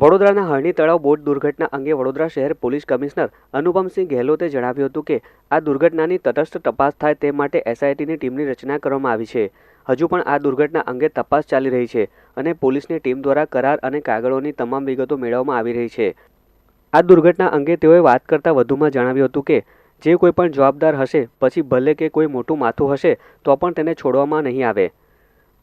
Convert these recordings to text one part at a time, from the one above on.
વડોદરાના હરણી તળાવ બોટ દુર્ઘટના અંગે વડોદરા શહેર પોલીસ કમિશનર અનુપમસિંહ ગેહલોતે જણાવ્યું હતું કે, આ દુર્ઘટનાની તટસ્થ તપાસ થાય તે માટે એસઆઈટીની ટીમની રચના કરવામાં આવી છે. હજુ પણ આ દુર્ઘટના અંગે તપાસ ચાલી રહી છે અને પોલીસની ટીમ દ્વારા કરાર અને કાગળોની તમામ વિગતો મેળવવામાં આવી રહી છે. આ દુર્ઘટના અંગે તેઓએ વાત કરતાં વધુમાં જણાવ્યું હતું કે, જે કોઈ પણ જવાબદાર હશે, પછી ભલે કે કોઈ મોટું માથું હશે, તો પણ તેને છોડવામાં નહીં આવે.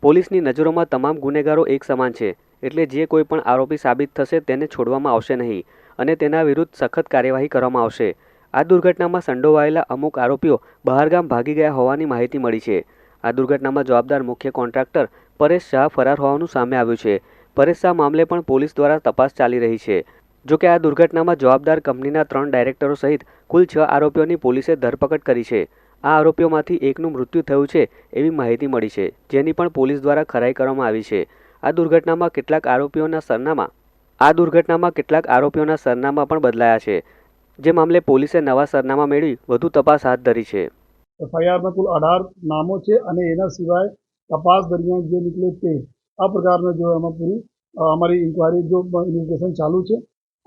પોલીસની નજરોમાં તમામ ગુનેગારો એક સમાન છે. એટલે જે કોઈ પણ આરોપી સાબિત થશે તેને છોડવામાં આવશે નહીં અને તેના વિરુદ્ધ સખત કાર્યવાહી કરવામાં આવશે. આ દુર્ઘટનામાં સંડોવાયેલા અમુક આરોપીઓ બહારગામ ભાગી ગયા હોવાની માહિતી મળી છે. આ દુર્ઘટનામાં જવાબદાર મુખ્ય કોન્ટ્રાક્ટર પરેશ શાહ ફરાર હોવાનું સામે આવ્યું છે. પરેશ શાહ મામલે પણ પોલીસ દ્વારા તપાસ ચાલી રહી છે. જોકે આ દુર્ઘટનામાં જવાબદાર કંપનીના ત્રણ ડાયરેક્ટરો સહિત કુલ છ આરોપીઓની પોલીસે ધરપકડ કરી છે. આ આરોપીઓમાંથી એકનું મૃત્યુ થયું છે એવી માહિતી મળી છે, જેની પણ પોલીસ દ્વારા ખરાઈ કરવામાં આવી છે. આ દુર્ઘટનામાં કેટલાક આરોપીઓના સરનામા આ દુર્ઘટનામાં કેટલાક આરોપીઓના સરનામા પણ બદલાયા છે. જે મામલે પોલીસે નવા સરનામા મેળવી વધુ તપાસ હાથ ધરી છે. એફઆઈઆરમાં કુલ અઢાર નામો છે અને એના સિવાય તપાસ દરમિયાન જે નીકળે તે આ પ્રકારના જો એમાં પૂરી અમારી ઇન્કવાયરી જો ઇન્વેસ્ટિગેશન ચાલુ છે,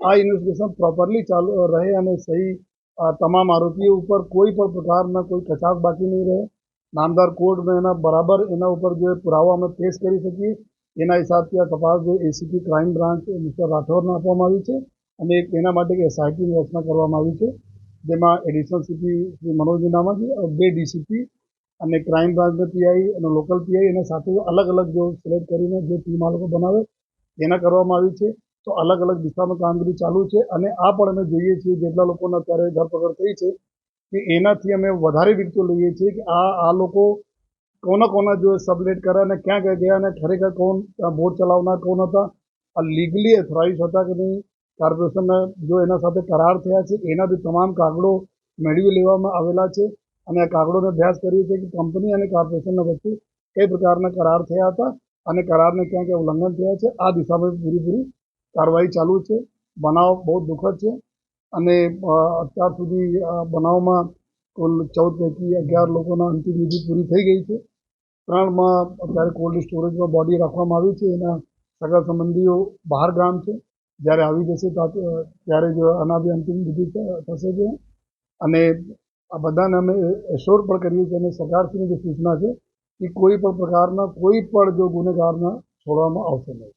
આ ઇન્વેસ્ટિગેશન પ્રોપરલી ચાલુ રહે અને સહી તમામ આરોપીઓ ઉપર કોઈ પણ પ્રકારના કોઈ કચાશ બાકી નહીં રહે. નામદાર કોર્ટમાં એના બરાબર એના ઉપર જે પુરાવા અમે પેશ કરી શકીએ એના હિસાબથી આ તપાસ એસીપી ક્રાઇમ બ્રાન્ચ મિસ્ટર રાઠોડને આપવામાં આવી છે અને એક એના માટે એક એસઆઈટીની રચના કરવામાં આવી છે, જેમાં એડિશનલ સીપી શ્રી મનોજ નામાજી બે ડીસીપી અને ક્રાઇમ બ્રાન્ચના પીઆઈ અને લોકલ પીઆઈ એના સાથે અલગ અલગ જો સિલેક્ટ કરીને જે ટીમ આ લોકો બનાવે એના કરવામાં આવી છે. તો અલગ અલગ દિશામાં કામગીરી ચાલુ છે અને આ પણ અમે જોઈએ છીએ જેટલા લોકોને અત્યારે ધરપકડ થઈ છે કે એનાથી અમે વધારે વિગતો લઈએ છીએ કે આ આ લોકો કોના કોના જો સબલેટ કર્યા અને ક્યાં ક્યાં ગયા અને ખરેખર કોણ બોટ ચલાવનાર કોણ હતા? આ લીગલી અથોરાઇઝ હતા કે નહીં? કોર્પોરેશનના જો એના સાથે કરાર થયા છે, એના બી તમામ કાગળો મેળવી લેવામાં આવેલા છે અને આ કાગળોનો અભ્યાસ કરીએ છીએ કે કંપની અને કોર્પોરેશનના વચ્ચે કઈ પ્રકારના કરાર થયા હતા અને કરારને ક્યાં ક્યાં ઉલ્લંઘન થયા છે, આ દિશામાં પૂરેપૂરી કાર્યવાહી ચાલુ છે. બનાવ બહુ દુઃખદ છે અને અત્યાર સુધી બનાવમાં કુલ ચૌદ પૈકી અગિયાર લોકોના અંતિમ વિધિ પૂરી થઈ ગઈ છે. ત્રણમાં અત્યારે કોલ્ડ સ્ટોરેજમાં બોડી રાખવામાં આવી છે. એના સગા સંબંધીઓ બહાર ગામ છે. જ્યારે આવી જશે ત્યારે જ આના બી અંતિમ વિધિ થશે છે અને આ બધાને અમે એશ્યોર પણ કરીએ છીએ અને સરકારશ્રીની જે સૂચના છે કે કોઈ પણ પ્રકારના કોઈ પણ જો ગુનેગારના છોડવામાં આવશે નહીં.